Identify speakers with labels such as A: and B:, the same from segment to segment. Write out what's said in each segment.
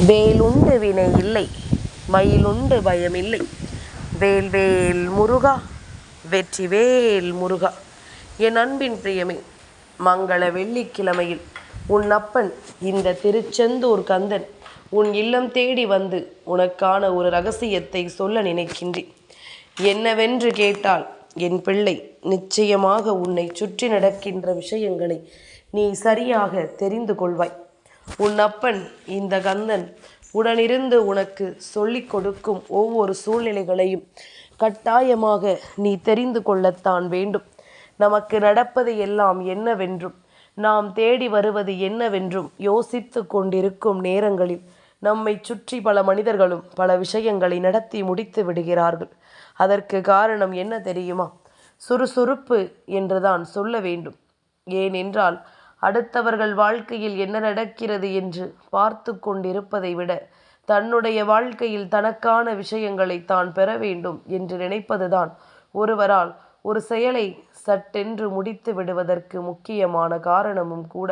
A: வேலுண்டு வினை இல்லை மயிலுண்டு பயமில்லை. வேல் வேல் முருகா வெற்றி வேல் முருகா. என் அன்பின் பிரியமே மங்கள வெள்ளிக்கிழமையில் உன் அப்பன் இந்த திருச்செந்தூர் கந்தன் உன் இல்லம் தேடி வந்து உனக்கான ஒரு ரகசியத்தை சொல்ல நினைக்கின்றேன். என்னவென்று கேட்டால் என் பிள்ளை நிச்சயமாக உன்னை சுற்றி நடக்கின்ற விஷயங்களை நீ சரியாக தெரிந்து கொள்வாய். உன் அப்பன் இந்த கந்தன் உடனிருந்து உனக்கு சொல்லிக் கொடுக்கும் ஒவ்வொரு சூழ்நிலைகளையும் கட்டாயமாக நீ தெரிந்து கொள்ளத்தான் வேண்டும். நமக்கு நடப்பது எல்லாம் என்னவென்றும் நாம் தேடி வருவது என்னவென்றும் யோசித்து கொண்டிருக்கும் நேரங்களில் நம்மை சுற்றி பல மனிதர்களும் பல விஷயங்களை நடத்தி முடித்து விடுகிறார்கள். அதற்கு காரணம் என்ன தெரியுமா? சுறுசுறுப்பு என்றுதான் சொல்ல வேண்டும். ஏனென்றால் அடுத்தவர்கள் வாழ்க்கையில் என்ன நடக்கிறது என்று பார்த்து கொண்டிருப்பதை விட தன்னுடைய வாழ்க்கையில் தனக்கான விஷயங்களை தான் பெற வேண்டும் என்று நினைப்பதுதான் ஒருவரால் ஒரு செயலை சட்டென்று முடித்து விடுவதற்கு முக்கியமான காரணமும் கூட.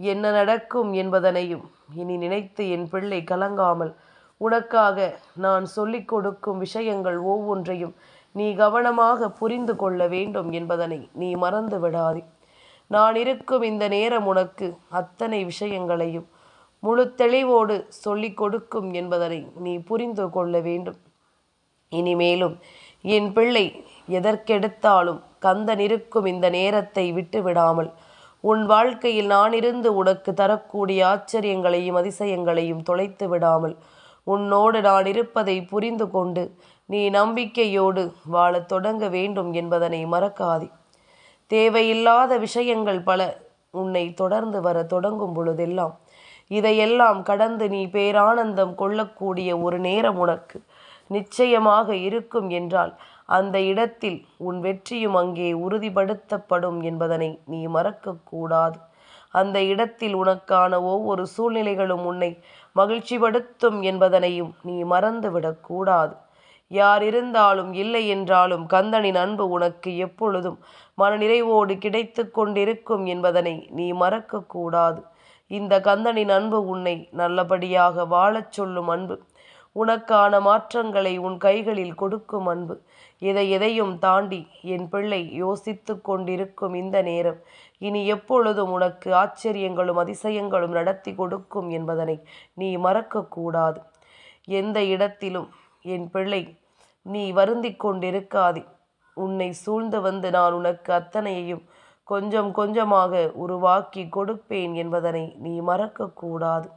A: என்ன நடக்கும் என்பதனையும் இனி நினைத்து என் பிள்ளை கலங்காமல் உனக்காக நான் சொல்லிக் கொடுக்கும் விஷயங்கள் ஒவ்வொன்றையும் நீ கவனமாக புரிந்து கொள்ள வேண்டும் என்பதனை நீ மறந்து விடாதே. நான் இருக்கும் இந்த நேரம் உனக்கு அத்தனை விஷயங்களையும் முழு தெளிவோடு சொல்லிக் கொடுக்கும் என்பதனை நீ புரிந்து கொள்ள வேண்டும். இனிமேலும் என் பிள்ளை எதற்கெடுத்தாலும் கந்தன் இருக்கும் இந்த நேரத்தை விட்டு விடாமல் உன் வாழ்க்கையில் நான் இருந்து உனக்கு தரக்கூடிய ஆச்சரியங்களையும் அதிசயங்களையும் தொலைத்து விடாமல் உன்னோடு நான் இருப்பதை புரிந்து கொண்டு நீ நம்பிக்கையோடு வாழத் தொடங்க வேண்டும் என்பதனை மறக்காதே. தேவையில்லாத விஷயங்கள் பல உன்னை தொடர்ந்து வர தொடங்கும் பொழுதெல்லாம் இதையெல்லாம் கடந்து நீ பேரானந்தம் கொள்ளக்கூடிய ஒரு நேரம் உனக்கு நிச்சயமாக இருக்கும் என்றால் அந்த இடத்தில் உன் வெற்றியும் அங்கே உறுதிப்படுத்தப்படும் என்பதனை நீ மறக்கக்கூடாது. அந்த இடத்தில் உனக்கான ஒவ்வொரு சூழ்நிலைகளும் உன்னை மகிழ்ச்சிப்படுத்தும் என்பதனையும் நீ மறந்துவிடக்கூடாது. யார் இருந்தாலும் இல்லை என்றாலும் கந்தனின் அன்பு உனக்கு எப்பொழுதும் மனநிறைவோடு கிடைத்து கொண்டிருக்கும் என்பதனை நீ மறக்கக்கூடாது. இந்த கந்தனின் அன்பு உன்னை நல்லபடியாக வாழச் சொல்லும் அன்பு. உனக்கான மாற்றங்களை உன் கைகளில் கொடுக்கும் அன்பு. எதை எதையும் தாண்டி என் பிள்ளை யோசித்து கொண்டிருக்கும் இந்த நேரம் இனி எப்பொழுதும் உனக்கு ஆச்சரியங்களும் அதிசயங்களும் நடத்தி கொடுக்கும் என்பதனை நீ மறக்கக்கூடாது. எந்த இடத்திலும் என் பிள்ளை நீ வருந்திக் கொண்டிருக்காதே. உன்னை சூழ்ந்து வந்து நான் உனக்கு அத்தனையையும் கொஞ்சம் கொஞ்சமாக உருவாக்கி கொடுப்பேன் என்பதனை நீ மறக்கக்கூடாது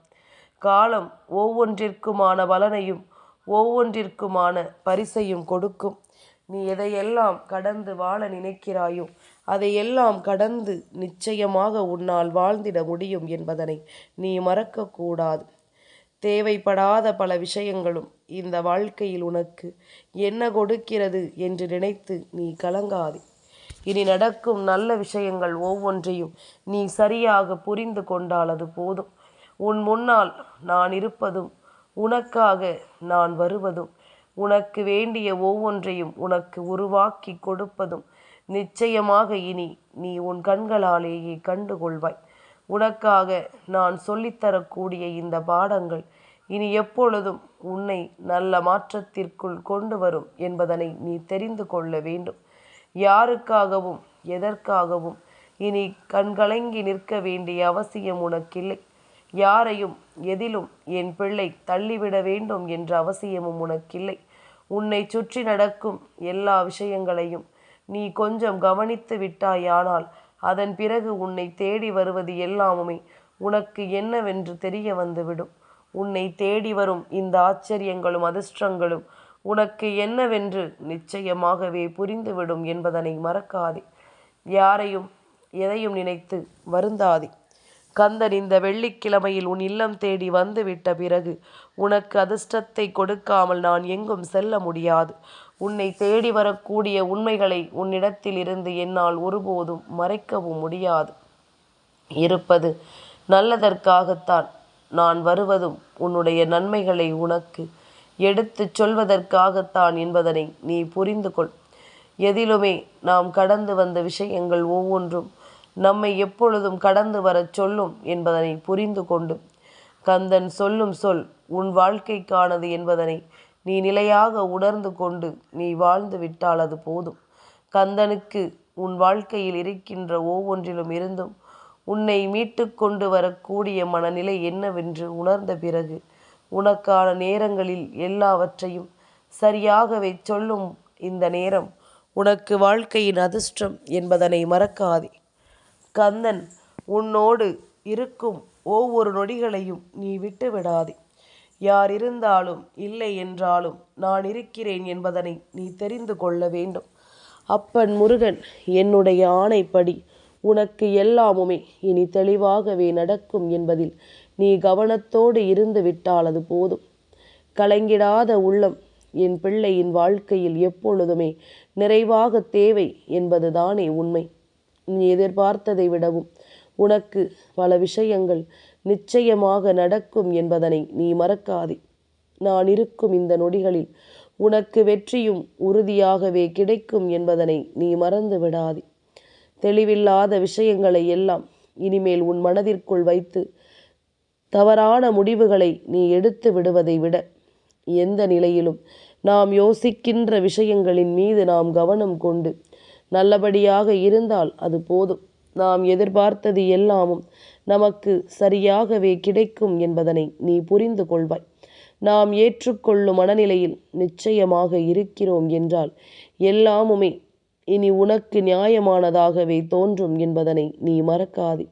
A: காலம் ஒவ்வொன்றிற்குமான பலனையும் ஒவ்வொன்றிற்குமான பரிசையும் கொடுக்கும். நீ எதையெல்லாம் கடந்து வாழ நினைக்கிறாயோ அதையெல்லாம் கடந்து நிச்சயமாக உன்னால் வாழ்ந்திட முடியும் என்பதனை நீ மறக்கக்கூடாது தேவைப்படாத பல விஷயங்களும் இந்த வாழ்க்கையில் உனக்கு என்ன கொடுக்கிறது என்று நினைத்து நீ கலங்காதே. இனி நடக்கும் நல்ல விஷயங்கள் ஒவ்வொன்றையும் நீ சரியாக புரிந்து கொண்டால் அது போதும். உன் முன்னால் நான் இருப்பதும் உனக்காக நான் வருவதும் உனக்கு வேண்டிய ஒவ்வொன்றையும் உனக்கு உருவாக்கி கொடுப்பதும் நிச்சயமாக இனி நீ உன் கண்களாலேயே கண்டுகொள்வாய். உனக்காக நான் சொல்லித்தரக்கூடிய இந்த பாடங்கள் இனி எப்பொழுதும் உன்னை நல்ல மாற்றத்திற்குள் கொண்டு வரும் என்பதனை நீ தெரிந்து கொள்ள வேண்டும். யாருக்காகவும் எதற்காகவும் இனி கண்கலங்கி நிற்க வேண்டிய அவசியம் உனக்கில்லை. யாரையும் எதிலும் என் பிள்ளை தள்ளிவிட வேண்டும் என்ற அவசியமும் உனக்கில்லை. உன்னை சுற்றி நடக்கும் எல்லா விஷயங்களையும் நீ கொஞ்சம் கவனித்து விட்டாயானால் அதன் பிறகு உன்னை தேடி வருவது எல்லாமுமே உனக்கு என்னவென்று தெரிய வந்துவிடும். உன்னை தேடி வரும் இந்த ஆச்சரியங்களும் அதிர்ஷ்டங்களும் உனக்கு என்னவென்று நிச்சயமாகவே புரிந்துவிடும் என்பதனை மறக்காதே. யாரையும் எதையும் நினைத்து வருந்தாதே. கந்தன் இந்த வெள்ளிக்கிழமையில் உன் இல்லம் தேடி வந்துவிட்ட பிறகு உனக்கு அதிர்ஷ்டத்தை கொடுக்காமல் நான் எங்கும் செல்ல முடியாது. உன்னை தேடி வரக்கூடிய உண்மைகளை உன்னிடத்தில் இருந்து என்னால் ஒருபோதும் மறைக்கவும் முடியாது. இருப்பது நல்லதற்காகத்தான். நான் வருவதும் உன்னுடைய நன்மைகளை உனக்கு எடுத்துச் சொல்வதற்காகத்தான் என்பதனை நீ புரிந்து கொள் எதிலுமே நாம் கடந்து வந்த விஷயங்கள் ஒவ்வொன்றும் நம்மை எப்பொழுதும் கடந்து வரச் சொல்லும் என்பதனை புரிந்து கொண்டு கந்தன் சொல்லும் சொல் உன் வாழ்க்கைக்கானது என்பதனை நீ நிலையாக உணர்ந்து கொண்டு நீ வாழ்ந்து விட்டால் அது போதும். கந்தனுக்கு உன் வாழ்க்கையில் இருக்கின்ற ஒவ்வொன்றிலும் இருந்தும் உன்னை மீட்டு கொண்டு வரக்கூடிய மனநிலை என்னவென்று உணர்ந்த பிறகு உனக்கான நேரங்களில் எல்லாவற்றையும் சரியாகவே சொல்லும் இந்த நேரம் உனக்கு வாழ்க்கையின் அதிர்ஷ்டம் என்பதனை மறக்காதே. கந்தன் உன்னோடு இருக்கும் ஒவ்வொரு நொடிகளையும் நீ விட்டு விடாதே யார் இருந்தாலும் இல்லை என்றாலும் நான் இருக்கிறேன் என்பதனை நீ தெரிந்து கொள்ள வேண்டும். அப்பன் முருகன் என்னுடைய ஆணைப்படி உனக்கு எல்லாமுமே இனி தெளிவாகவே நடக்கும் என்பதில் நீ கவனத்தோடு இருந்து விட்டால் அது போதும். கலங்கிடாத உள்ளம் என் பிள்ளையின் வாழ்க்கையில் எப்பொழுதுமே நிறைவாக தேவை என்பதுதானே உண்மை. நீ எதிர்பார்த்ததை விடவும் உனக்கு பல விஷயங்கள் நிச்சயமாக நடக்கும் என்பதனை நீ மறக்காதே. நான் இருக்கும் இந்த நொடிகளில் உனக்கு வெற்றியும் உறுதியாகவே கிடைக்கும் என்பதனை நீ மறந்து விடாதே. தெளிவில்லாத விஷயங்களை எல்லாம் இனிமேல் உன் மனதிற்குள் வைத்து தவறான முடிவுகளை நீ எடுத்து விடுவதை விட எந்த நிலையிலும் நாம் யோசிக்கின்ற விஷயங்களின் மீது நாம் கவனம் கொண்டு நல்லபடியாக இருந்தால் அது போதும். நாம் எதிர்பார்த்தது எல்லாமும் நமக்கு சரியாகவே கிடைக்கும் என்பதனை நீ புரிந்து கொள்வாய். நாம் ஏற்றுக்கொள்ளும் மனநிலையில் நிச்சயமாக இருக்கிறோம் என்றால் எல்லாமுமே இனி உனக்கு நியாயமானதாகவே தோன்றும் என்பதனை நீ மறக்காதே.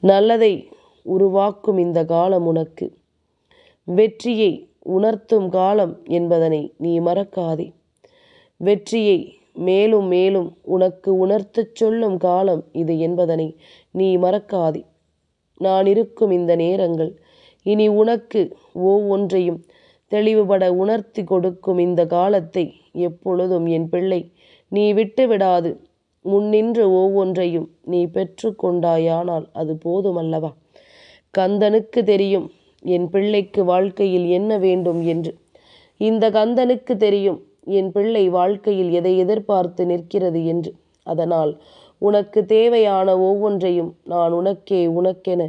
A: நல்லதை உருவாக்கும் இந்த காலம் உனக்கு. வெற்றியை உணர்த்தும் காலம் என்பதனை நீ மறக்காதே. வெற்றியை மேலும் மேலும் உனக்கு உணர்த்துச் சொல்லும் காலம் இது என்பதனை நீ மறக்காதே. நான் இருக்கும் இந்த நேரங்கள் இனி உனக்கு ஒவ்வொன்றையும் தெளிவுபட உணர்த்தி கொடுக்கும் இந்த காலத்தை எப்பொழுதும் என் பிள்ளை நீ விட்டு விடாது முன்னின்று ஒவ்வொன்றையும் நீ பெற்று கொண்டாயானால் அது போதுமல்லவா? கந்தனுக்கு தெரியும் என் பிள்ளைக்கு வாழ்க்கையில் என்ன வேண்டும் என்று. இந்த கந்தனுக்கு தெரியும் என் பிள்ளை வாழ்க்கையில் எதை எதிர்பார்த்து நிற்கிறது என்று. அதனால் உனக்கு தேவையான ஒவ்வொன்றையும் நான் உனக்கே உனக்கென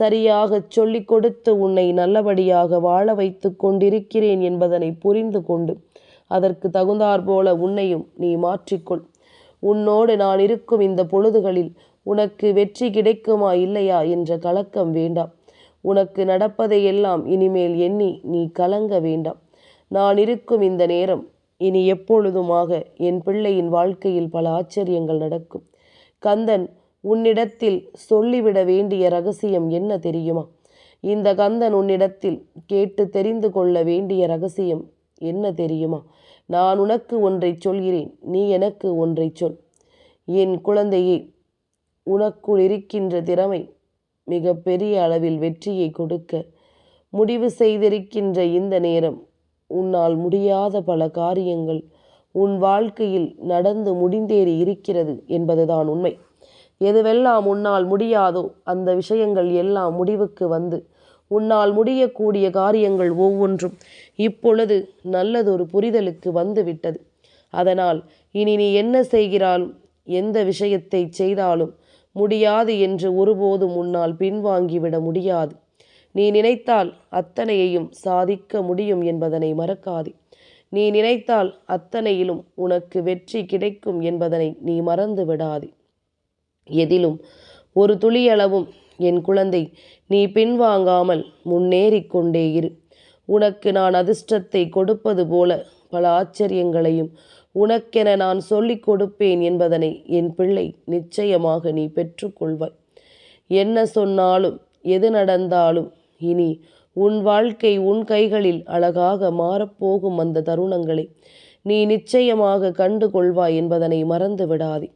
A: சரியாகச் சொல்லிக் கொடுத்து உன்னை நல்லபடியாக வாழ வைத்து கொண்டிருக்கிறேன் என்பதனை புரிந்து கொண்டு அதற்கு தகுந்தாற்போல உன்னையும் நீ மாற்றிக்கொள். உன்னோடு நான் இருக்கும் இந்த பொழுதுகளில் உனக்கு வெற்றி கிடைக்குமா இல்லையா என்ற கலக்கம் வேண்டாம். உனக்கு நடப்பதையெல்லாம் இனிமேல் எண்ணி நீ கலங்க வேண்டாம். நான் இருக்கும் இந்த நேரம் இனி எப்பொழுதுமாக என் பிள்ளையின் வாழ்க்கையில் பல ஆச்சரியங்கள் நடக்கும். கந்தன் உன்னிடத்தில் சொல்லிவிட வேண்டிய ரகசியம் என்ன தெரியுமா? இந்த கந்தன் உன்னிடத்தில் கேட்டு தெரிந்து கொள்ள வேண்டிய ரகசியம் என்ன தெரியுமா? நான் உனக்கு ஒன்றை சொல்கிறேன் நீ எனக்கு ஒன்றை சொல். என் குழந்தையே உனக்குள் இருக்கின்ற திறமை மிக பெரிய அளவில் வெற்றியை கொடுக்க முடிவு செய்திருக்கின்ற இந்த நேரம் உன்னால் முடியாத பல காரியங்கள் உன் வாழ்க்கையில் நடந்து முடிந்தேறி இருக்கிறது என்பதுதான் உண்மை. எதுவெல்லாம் உன்னால் முடியாதோ அந்த விஷயங்கள் எல்லாம் முடிவுக்கு வந்து உன்னால் முடியக்கூடிய காரியங்கள் ஒவ்வொன்றும் இப்பொழுது நல்லதொரு புரிதலுக்கு வந்துவிட்டது. அதனால் இனி நீ என்ன செய்கிறாலும் எந்த விஷயத்தை செய்தாலும் முடியாது என்று ஒருபோதும் உன்னால் பின்வாங்கிவிட முடியாது. நீ நினைத்தால் அத்தனையையும் சாதிக்க முடியும் என்பதனை மறக்காதே. நீ நினைத்தால் அத்தனையிலும் உனக்கு வெற்றி கிடைக்கும் என்பதனை நீ மறந்து விடாதே எதிலும் ஒரு துளியளவும் என் குழந்தை நீ பின்வாங்காமல் முன்னேறிக் கொண்டே இரு. உனக்கு நான் அதிர்ஷ்டத்தை கொடுப்பது போல பல ஆச்சரியங்களையும் உனக்கென நான் சொல்லிக் கொடுப்பேன் என்பதனை என் பிள்ளை நிச்சயமாக நீ பெற்றுக்கொள்வாய். என்ன சொன்னாலும் எது நடந்தாலும் இனி உன் வாழ்க்கை உன் கைகளில் அழகாக மாறப்போகும் அந்த தருணங்களை நீ நிச்சயமாக கண்டு கொள்வாய் என்பதனை மறந்து விடாதே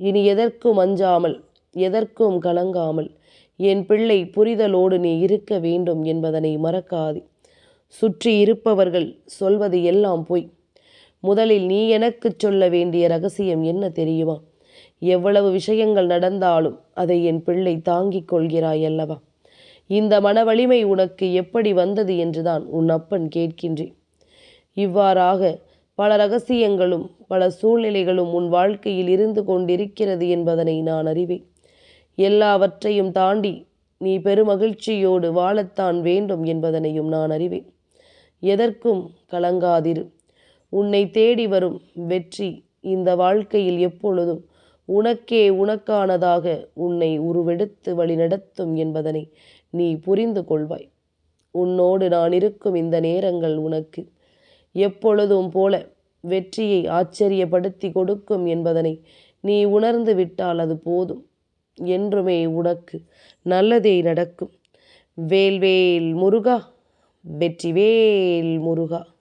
A: இனி எதற்கும் அஞ்சாமல் எதற்கும் கலங்காமல் என் பிள்ளை புரிதலோடு நீ இருக்க வேண்டும் என்பதனை மறக்காதே. சுற்றி இருப்பவர்கள் சொல்வது எல்லாம் பொய். முதலில் நீ எனக்கு சொல்ல வேண்டிய ரகசியம் என்ன தெரியுமா? எவ்வளவு விஷயங்கள் நடந்தாலும் அதை என் பிள்ளை தாங்கிக் கொள்கிறாய் அல்லவா? இந்த மன வலிமை உனக்கு எப்படி வந்தது என்றுதான் உன் அப்பன் கேட்கின்றேன். இவ்வாறாக பல ரகசியங்களும் பல சூழ்நிலைகளும் உன் வாழ்க்கையில் இருந்து கொண்டிருக்கிறது என்பதனை நான் அறிவேன். எல்லாவற்றையும் தாண்டி நீ பெருமகிழ்ச்சியோடு வாழத்தான் வேண்டும் என்பதனையும் நான் அறிவேன். எதற்கும் கலங்காதிரு. உன்னை தேடி வரும் வெற்றி இந்த வாழ்க்கையில் எப்பொழுதும் உனக்கே உனக்கானதாக உன்னை உருவெடுத்து வழிநடத்தும் என்பதனை நீ புரிந்து கொள்வாய். உன்னோடு நான் இருக்கும் இந்த நேரங்கள் உனக்கு எப்பொழுதும் போல வெற்றியை ஆச்சரியப்படுத்தி கொடுக்கும் என்பதனை நீ உணர்ந்து விட்டால் அது போதும். என்றுமே உனக்கு நல்லதே நடக்கும். வேல்வேல் முருகா வெற்றிவேல் முருகா.